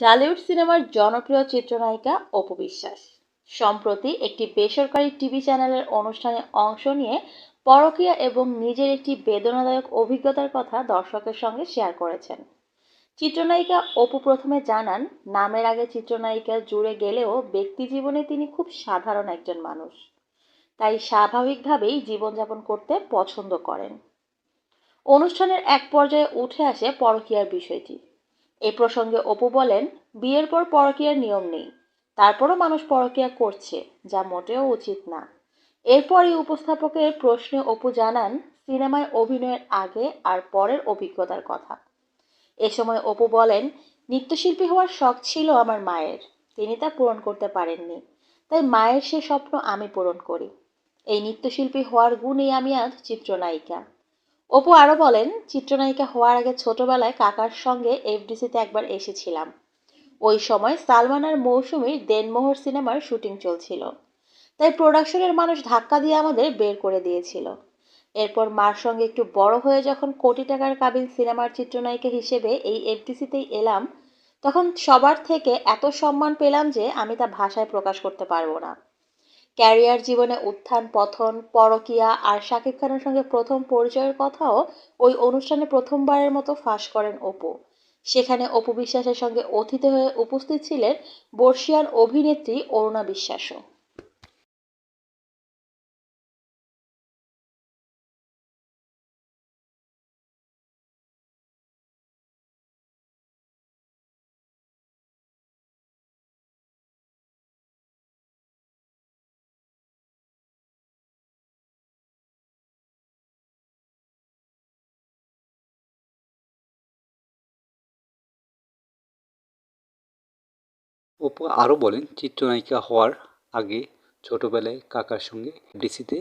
ঢালিউড সিনেমার জনপ্রিয় চিত্রনায়িকা অপু বিশ্বাস। সম্প্রতি একটি বেসরকারি টিভি চ্যানেলের অনুষ্ঠানে অংশ নিয়ে পরকীয়া এবং নিজের একটি বেদনাদায়ক অভিজ্ঞতার কথা দর্শকের সঙ্গে শেয়ার করেছেন। চিত্রনায়িকা অপু প্রথমে জানান, নামের আগে চিত্রনায়িকা জুড়ে গেলেও ব্যক্তি জীবনে তিনি খুব সাধারণ একজন মানুষ। তাই স্বাভাবিকভাবেই জীবনযাপন করতে পছন্দ করেন। অনুষ্ঠানের এক পর্যায়ে উঠে আসে পরকীয়ার বিষয়টি। এ প্রসঙ্গে অপু বলেন, বিয়ের পর পরকীয়ার নিয়ম নেই। তারপরও মানুষ পরকীয়া করছে, যা মোটেও উচিত না। এরপরই উপস্থাপকের প্রশ্নে অপু জানান, সিনেমায় অভিনয়ের আগে আর পরের অভিজ্ঞতার কথা। এ সময় অপু বলেন, নৃত্যশিল্পী হওয়ার শখ ছিল আমার মায়ের। তিনি তা পূরণ করতে পারেননি। তাই মায়ের সে স্বপ্ন আমি পূরণ করি। এই নৃত্যশিল্পী হওয়ার গুণেই আমি আজ চিত্রনায়িকা। অপু আরও বলেন, চিত্রনায়িকা হওয়ার আগে ছোটবেলায় কাকার সঙ্গে এফডিসিতে একবার এসেছিলাম। ওই সময় সালমান আর মৌসুমীর দেনমোহর সিনেমার শুটিং চলছিল। তাই প্রোডাকশনের মানুষ ধাক্কা দিয়ে আমাদের বের করে দিয়েছিল। এরপর মার সঙ্গে একটু বড় হয়ে যখন কোটি টাকার কাবিল সিনেমার চিত্রনায়িকা হিসেবে এই এফডিসিতেই এলাম, তখন সবার থেকে এত সম্মান পেলাম যে আমি তা ভাষায় প্রকাশ করতে পারব না। ক্যারিয়ার জীবনে উত্থান পথন পরকিয়া আর শাকিব খানের সঙ্গে প্রথম পরিচয়ের কথাও ওই অনুষ্ঠানে প্রথমবারের মতো ফাঁস করেন অপু। সেখানে অপু বিশ্বাসের সঙ্গে অতিথি হয়ে উপস্থিত ছিলেন বর্ষিয়ান অভিনেত্রী অরুণা বিশ্বাসও। অপু আরও বলেন চিত্রনায়িকা হওয়ার আগে ছোটবেলায় কাকার সঙ্গে ডিসিতে